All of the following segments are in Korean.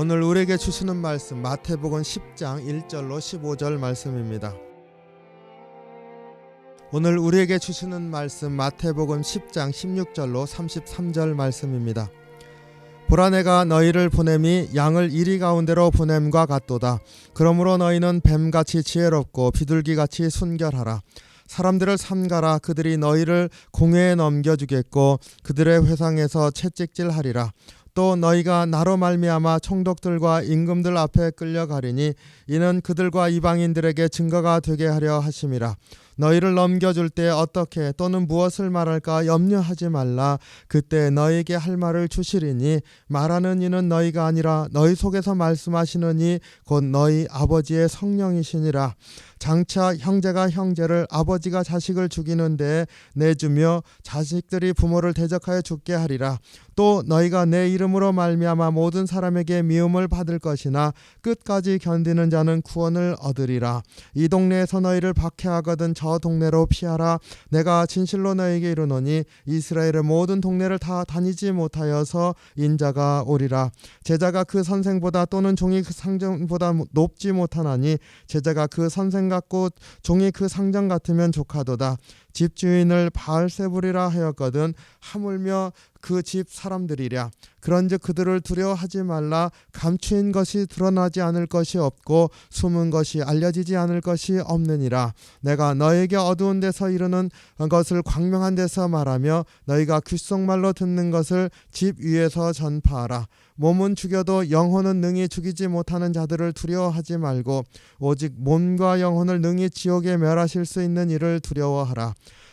오늘 우리에게 주시는 말씀 마태복음 10장 1절로 15절 말씀입니다. 오늘 우리에게 주시는 말씀 마태복음 10장 16절로 33절 말씀입니다. 보라 내가 너희를 보냄이 양을 이리 가운데로 보냄과 같도다. 그러므로 너희는 뱀같이 지혜롭고 비둘기같이 순결하라. 사람들을 삼가라 그들이 너희를 공회에 넘겨주겠고 그들의 회상에서 채찍질하리라. 또 너희가 나로 말미암아 총독들과 임금들 앞에 끌려가리니 이는 그들과 이방인들에게 증거가 되게 하려 하심이라. 너희를 넘겨줄 때 어떻게 또는 무엇을 말할까 염려하지 말라. 그때 너희에게 할 말을 주시리니 말하는 이는 너희가 아니라 너희 속에서 말씀하시는 이 곧 너희 아버지의 성령이시니라. 장차 형제가 형제를 아버지가 자식을 죽이는데 내주며 자식들이 부모를 대적하여 죽게 하리라. 또 너희가 내 이름으로 말미암아 모든 사람에게 미움을 받을 것이나 끝까지 견디는 자는 구원을 얻으리라. 이 동네에서 너희를 박해하거든 저 동네로 피하라. 내가 진실로 너희에게 이르노니 이스라엘의 모든 동네를 다 다니지 못하여서 인자가 오리라. 제자가 그 선생보다 또는 종이 그 상정보다 높지 못하나니 제자가 그 선생 같고 종이 그 상정 같으면 족하도다. 집주인을 바알세불이라 하였거든 하물며 그 집 사람들이랴. 그런즉 그들을 두려워하지 말라. 감추인 것이 드러나지 않을 것이 없고 숨은 것이 알려지지 않을 것이 없느니라. 내가 너에게 어두운 데서 이르는 것을 광명한 데서 말하며 너희가 귓속말로 듣는 것을 집 위에서 전파하라. 몸은 죽여도 영혼은 능히 죽이지 못하는 자들을 두려워하지 말고 오직 몸과 영혼을 능히 지옥에 멸하실 수 있는 이를 두려워하라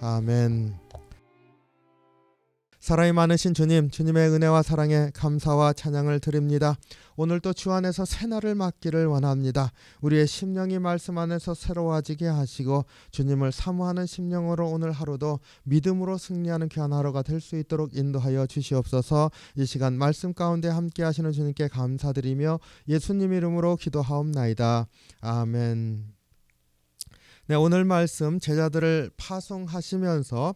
아멘. 사랑이 많으신 주님, 주님의 은혜와 사랑에 감사와 찬양을 드립니다. 오늘 또주 안에서 새날을 맞기를 원합니다. 우리의 심령이 말씀 안에서 새로워지게 하시고 주님을 사모하는 심령으로 오늘 하루도 믿음으로 승리하는 귀한 하루가 될 수 있도록 인도하여 주시옵소서. 이 시간 말씀 가운데 함께 하시는 주님께 감사드리며 예수님 이름으로 기도하옵나이다. 아멘. 네, 오늘 말씀 제자들을 파송하시면서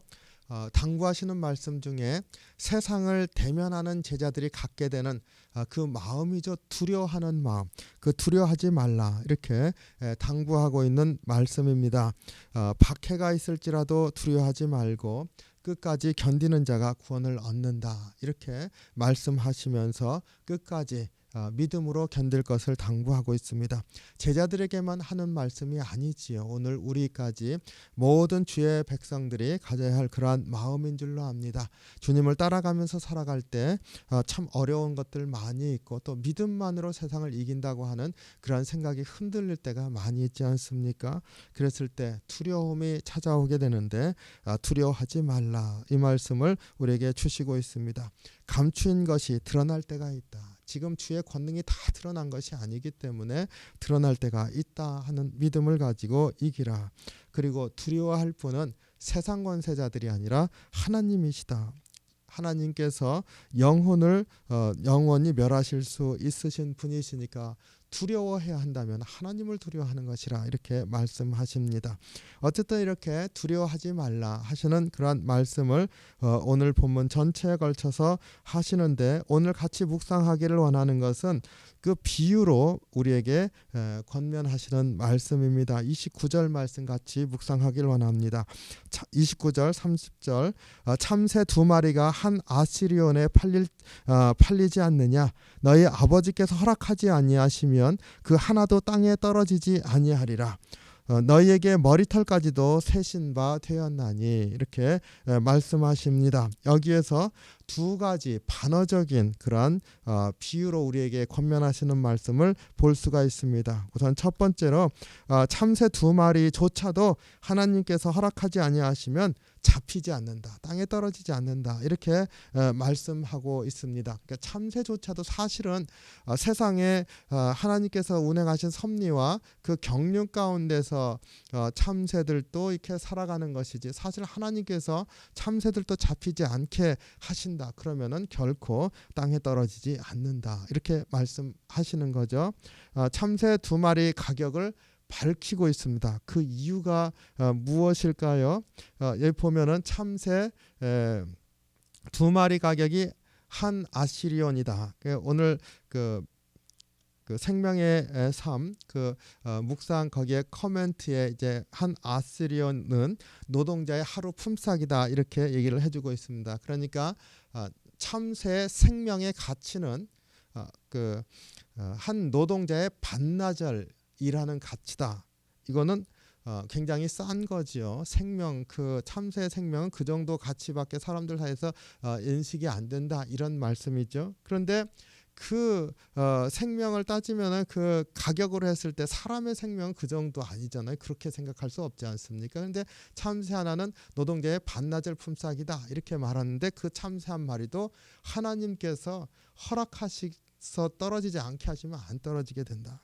어, 당부하시는 말씀 중에 세상을 대면하는 제자들이 갖게 되는 어, 그 마음이죠 두려워하는 마음 그 두려워하지 말라 이렇게 에, 당부하고 있는 말씀입니다. 어, 박해가 있을지라도 두려워하지 말고 끝까지 견디는 자가 구원을 얻는다 이렇게 말씀하시면서 끝까지 어, 믿음으로 견딜 것을 당부하고 있습니다. 제자들에게만 하는 말씀이 아니지요. 오늘 우리까지 모든 주의 백성들이 가져야 할 그러한 마음인 줄로 압니다. 주님을 따라가면서 살아갈 때 참 어려운 것들 많이 있고 또 믿음만으로 세상을 이긴다고 하는 그러한 생각이 흔들릴 때가 많이 있지 않습니까? 그랬을 때 두려움이 찾아오게 되는데 아, 두려워하지 말라 이 말씀을 우리에게 주시고 있습니다. 감추인 것이 드러날 때가 있다. 지금 주의 권능이 다 드러난 것이 아니기 때문에 드러날 때가 있다 하는 믿음을 가지고 이기라. 그리고 두려워할 분은 세상 권세자들이 아니라 하나님이시다. 하나님께서 영혼을 어, 영원히 멸하실 수 있으신 분이시니까 두려워해야 한다면 하나님을 두려워하는 것이라 이렇게 말씀하십니다. 어쨌든 이렇게 두려워하지 말라 하시는 그러한 말씀을 어, 오늘 본문 전체에 걸쳐서 하시는데 오늘 같이 묵상하기를 원하는 것은 그 비유로 우리에게 에, 권면하시는 말씀입니다. 29절 말씀 같이 묵상하기를 원합니다. 차, 29절, 30절 어, 참새 두 마리가 한 아시리온에 팔릴 어, 팔리지 않느냐 너희 아버지께서 허락하지 아니하시면 그 하나도 땅에 떨어지지 아니하리라. 어, 너희에게 머리털까지도 세신 바 되었나니 이렇게 에, 말씀하십니다. 여기에서 두 가지 반어적인 그런 어, 비유로 우리에게 권면하시는 말씀을 볼 수가 있습니다. 우선 첫 번째로 어, 참새 두 마리조차도 하나님께서 허락하지 아니하시면 잡히지 않는다. 땅에 떨어지지 않는다. 이렇게 어, 말씀하고 있습니다. 그러니까 참새조차도 사실은 어, 세상에 어, 하나님께서 운행하신 섭리와 그 경륜 가운데서 어, 참새들도 이렇게 살아가는 것이지 사실 하나님께서 참새들도 잡히지 않게 하신다. 그러면은 결코 땅에 떨어지지 않는다. 이렇게 말씀하시는 거죠. 어, 참새 두 마리 가격을 밝히고 있습니다. 그 이유가 어, 무엇일까요? 어, 여기 보면은 참새 에, 두 마리 가격이 한 아시리온이다. 그 오늘 그, 그 생명의 삶 그 어, 묵상 거기에 커멘트에 이제 한 아시리온은 노동자의 하루 품삯이다 이렇게 얘기를 해주고 있습니다. 그러니까 어, 참새의 생명의 가치는 어, 그한 노동자의 반나절 일하는 가치다. 이거는 어, 굉장히 싼 거지요. 생명 그 참새 생명은 그 정도 가치밖에 사람들 사이에서 어, 인식이 안 된다 이런 말씀이죠. 그런데 그 어, 생명을 따지면은 그 가격으로 했을 때 사람의 생명은 그 정도 아니잖아요. 그렇게 생각할 수 없지 않습니까? 그런데 참새 하나는 노동자의 반나절 품삯이다 이렇게 말하는데 그 참새 한 마리도 하나님께서 허락하셔서 떨어지지 않게 하시면 안 떨어지게 된다.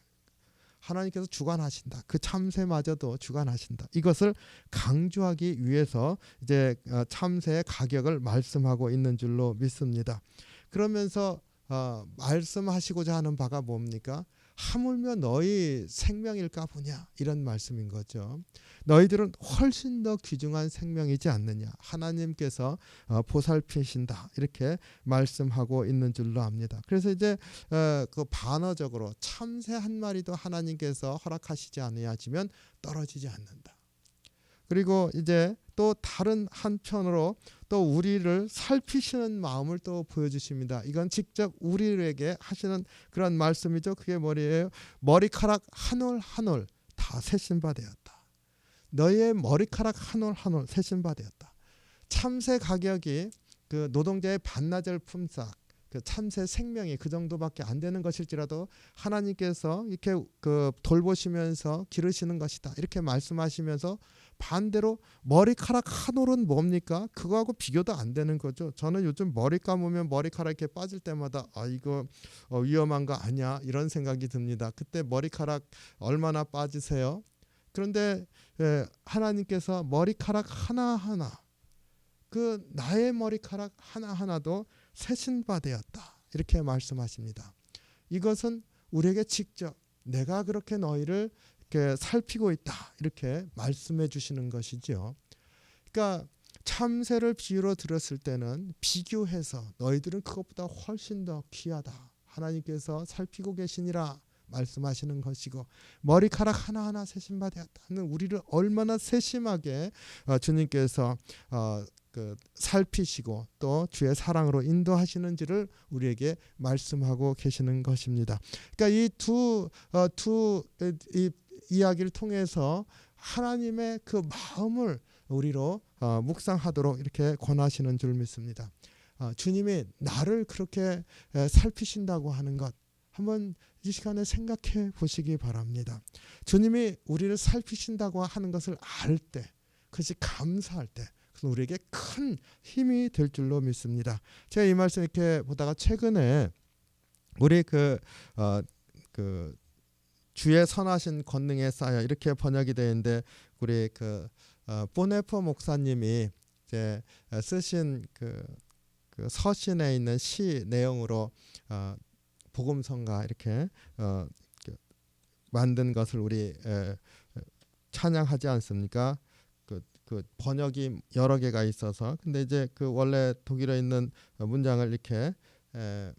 하나님께서 주관하신다. 그 참새마저도 주관하신다. 이것을 강조하기 위해서 이제 어, 참새의 가격을 말씀하고 있는 줄로 믿습니다. 그러면서 어, 말씀하시고자 하는 바가 뭡니까? 하물며 너희 생명일까 보냐 이런 말씀인 거죠. 너희들은 훨씬 더 귀중한 생명이지 않느냐 하나님께서 어, 보살피신다 이렇게 말씀하고 있는 줄로 압니다. 그래서 이제 어, 그 반어적으로 참새 한 마리도 하나님께서 허락하시지 않으야지면 떨어지지 않는다. 그리고 이제 또 다른 한편으로 또 우리를 살피시는 마음을 또 보여주십니다. 이건 직접 우리에게 하시는 그런 말씀이죠. 그게 뭐예요? 머리카락 한 올 한 올 다 세신 바 되었다. 너의 머리카락 한 올 한 올 세신 바 되었다. 참새 가격이 그 노동자의 반나절 품삯 그 참새 생명이 그 정도밖에 안 되는 것일지라도 하나님께서 이렇게 그 돌보시면서 기르시는 것이다. 이렇게 말씀하시면서 반대로 머리카락 한 올은 뭡니까? 그거하고 비교도 안 되는 거죠. 저는 요즘 머리 감으면 머리카락 이렇게 빠질 때마다 아 이거 어, 위험한 거 아니야 이런 생각이 듭니다. 그때 머리카락 얼마나 빠지세요? 그런데 예, 하나님께서 머리카락 하나 하나 그 나의 머리카락 하나 하나도 새신바 되었다. 이렇게 말씀하십니다. 이것은 우리에게 직접 내가 그렇게 너희를 이렇게 살피고 있다. 이렇게 말씀해 주시는 것이지요. 그러니까 참새를 비유로 들었을 때는 비교해서 너희들은 그것보다 훨씬 더 귀하다. 하나님께서 살피고 계시니라 말씀하시는 것이고 머리카락 하나하나 세심바 되었다는 우리를 얼마나 세심하게 어, 주님께서 어, 그 살피시고 또 주의 사랑으로 인도하시는지를 우리에게 말씀하고 계시는 것입니다. 그러니까 이 어, 두, 이 이야기를 통해서 하나님의 그 마음을 우리로 어, 묵상하도록 이렇게 권하시는 줄 믿습니다. 어, 주님이 나를 그렇게 에, 살피신다고 하는 것 한번 이 시간에 생각해 보시기 바랍니다. 주님이 우리를 살피신다고 하는 것을 알 때, 그것이 감사할 때, 그것은 우리에게 큰 힘이 될 줄로 믿습니다. 제가 이 말씀 이렇게 보다가 최근에 우리 그, 어, 그 주의 선하신 권능에 쌓여 이렇게 번역이 되는데 우리 그 어, 보네포 목사님이 이제 쓰신 그, 그 서신에 있는 시 내용으로 어, 복음성가 이렇게 어, 그 만든 것을 우리 에, 찬양하지 않습니까? 그, 그 번역이 여러 개가 있어서 근데 이제 그 원래 독일어 있는 문장을 이렇게 에,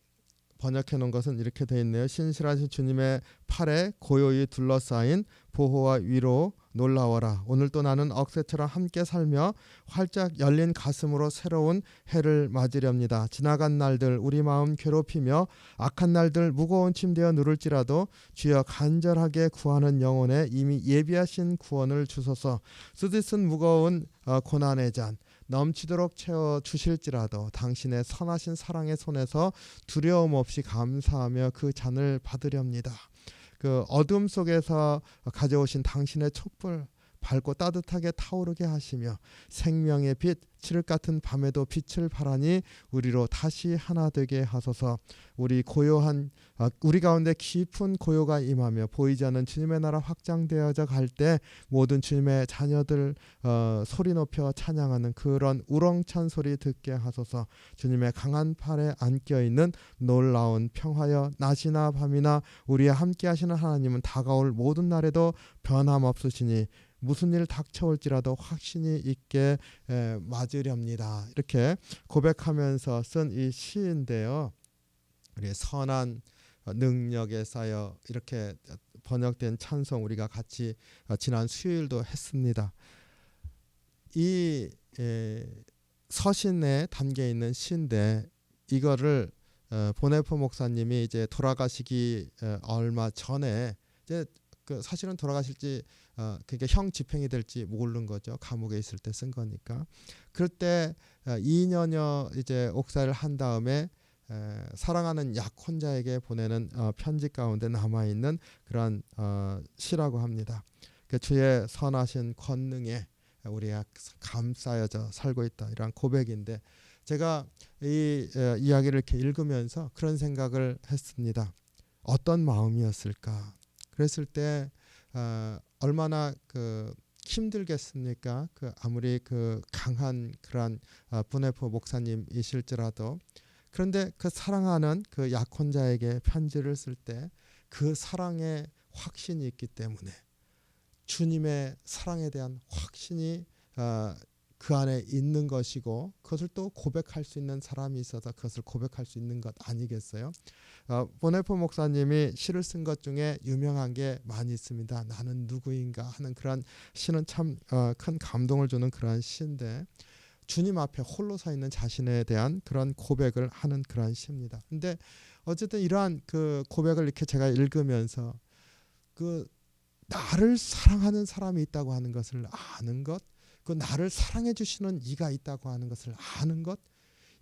번역해 놓은 것은 이렇게 되어 있네요. 신실하신 주님의 팔에 고요히 둘러싸인 보호와 위로 놀라워라. 오늘 또 나는 억새처럼 함께 살며 활짝 열린 가슴으로 새로운 해를 맞으렵니다. 지나간 날들 우리 마음 괴롭히며 악한 날들 무거운 침대에 누를지라도 주여 간절하게 구하는 영혼에 이미 예비하신 구원을 주소서. 쓰디쓴 무거운 어, 고난의 잔 넘치도록 채워 주실지라도 당신의 선하신 사랑의 손에서 두려움 없이 감사하며 그 잔을 받으렵니다. 그 어둠 속에서 가져오신 당신의 촛불 밝고 따뜻하게 타오르게 하시며 생명의 빛 칠흑 같은 밤에도 빛을 발하니 우리로 다시 하나 되게 하소서. 우리 고요한 아, 우리 가운데 깊은 고요가 임하며 보이지 않는 주님의 나라 확장되어져 갈 때 모든 주님의 자녀들 어, 소리 높여 찬양하는 그런 우렁찬 소리 듣게 하소서. 주님의 강한 팔에 안겨 있는 놀라운 평화여 낮이나 밤이나 우리와 함께 하시는 하나님은 다가올 모든 날에도 변함없으시니 무슨 일 닥쳐올지라도 확신이 있게 에, 맞으렵니다. 이렇게 고백하면서 쓴 이 시인데요. 우리 선한 능력에 쌓여 이렇게 번역된 찬송 우리가 같이 어, 지난 수요일도 했습니다. 이 에, 서신에 담겨 있는 시인데 이거를 어, 보네포 목사님이 이제 돌아가시기 어, 얼마 전에 이제 그 사실은 돌아가실지 어, 그게 형 집행이 될지 모르는 거죠. 감옥에 있을 때 쓴 거니까. 그럴 때 어, 2년여 이제 옥사를 한 다음에 에, 사랑하는 약혼자에게 보내는 어, 편지 가운데 남아 있는 그런 어, 시라고 합니다. 그 주의 선하신 권능에 우리가 감싸여져 살고 있다 이런 고백인데 제가 이 에, 이야기를 이렇게 읽으면서 그런 생각을 했습니다. 어떤 마음이었을까? 그랬을 때 어, 얼마나 그 힘들겠습니까? 그 아무리 그 강한 그러한 어, 분해포 목사님이실지라도 그런데 그 사랑하는 그 약혼자에게 편지를 쓸 때 그 사랑에 확신이 있기 때문에 주님의 사랑에 대한 확신이 어, 그 안에 있는 것이고 그것을 또 고백할 수 있는 사람이 있어서 그것을 고백할 수 있는 것 아니겠어요? 어, 보네포 목사님이 시를 쓴 것 중에 유명한 게 많이 있습니다. 나는 누구인가 하는 그런 시는 참큰 어, 감동을 주는 그러한 시인데 주님 앞에 홀로 서 있는 자신에 대한 그런 고백을 하는 그러한 시입니다. 근데 어쨌든 이러한 그 고백을 이렇게 제가 읽으면서 그 나를 사랑하는 사람이 있다고 하는 것을 아는 것, 그 나를 사랑해 주시는 이가 있다고 하는 것을 아는 것,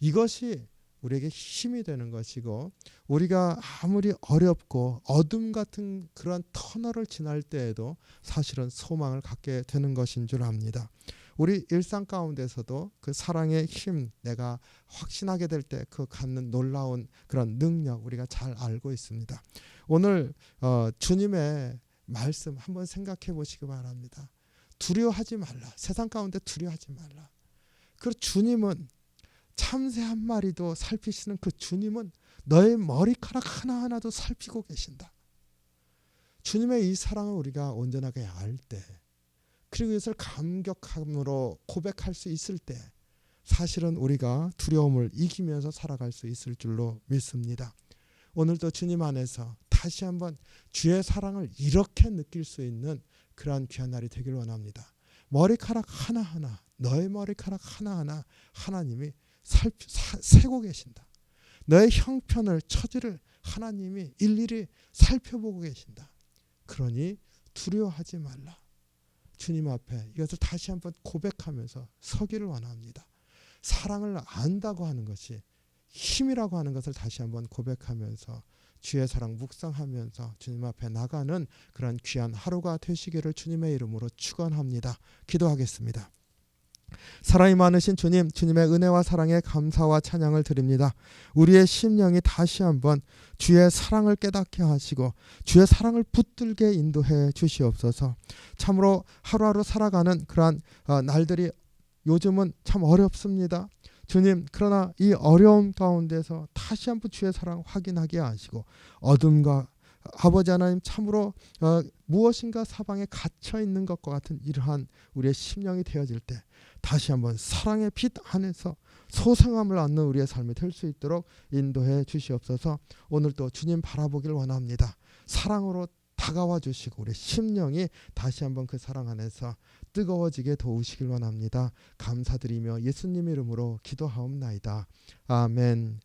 이것이 우리에게 힘이 되는 것이고 우리가 아무리 어렵고 어둠 같은 그런 터널을 지날 때에도 사실은 소망을 갖게 되는 것인 줄 압니다. 우리 일상 가운데서도 그 사랑의 힘 내가 확신하게 될 때 그 갖는 놀라운 그런 능력 우리가 잘 알고 있습니다. 오늘 어, 주님의 말씀 한번 생각해 보시기 바랍니다. 두려워하지 말라. 세상 가운데 두려워하지 말라. 그 주님은 참새 한 마리도 살피시는 그 주님은 너의 머리카락 하나하나도 살피고 계신다. 주님의 이 사랑을 우리가 온전하게 알 때, 그리고 이것을 감격함으로 고백할 수 있을 때, 사실은 우리가 두려움을 이기면서 살아갈 수 있을 줄로 믿습니다. 오늘도 주님 안에서 다시 한번 주의 사랑을 이렇게 느낄 수 있는 그러한 귀한 날이 되길 원합니다. 머리카락 하나하나, 너의 머리카락 하나하나 하나님이 살피, 사, 세고 계신다. 너의 형편을 처지를 하나님이 일일이 살펴보고 계신다. 그러니 두려워하지 말라. 주님 앞에 이것을 다시 한번 고백하면서 서기를 원합니다. 사랑을 안다고 하는 것이 힘이라고 하는 것을 다시 한번 고백하면서 주의 사랑 묵상하면서 주님 앞에 나가는 그런 귀한 하루가 되시기를 주님의 이름으로 축원합니다. 기도하겠습니다. 사랑이 많으신 주님, 주님의 은혜와 사랑에 감사와 찬양을 드립니다. 우리의 심령이 다시 한번 주의 사랑을 깨닫게 하시고 주의 사랑을 붙들게 인도해 주시옵소서. 참으로 하루하루 살아가는 그러한 어, 날들이 요즘은 참 어렵습니다. 주님, 그러나 이 어려움 가운데서 다시 한번 주의 사랑 확인하게 하시고 어둠과 아버지 하나님 참으로 어, 무엇인가 사방에 갇혀 있는 것과 같은 이러한 우리의 심령이 되어질 때 다시 한번 사랑의 빛 안에서 소성함을 얻는 우리의 삶이 될 수 있도록 인도해 주시옵소서. 오늘도 주님 바라보길 원합니다. 사랑으로 다가와 주시고 우리 심령이 다시 한번 그 사랑 안에서 뜨거워지게 도우시길 원합니다. 감사드리며 예수님 이름으로 기도하옵나이다. 아멘.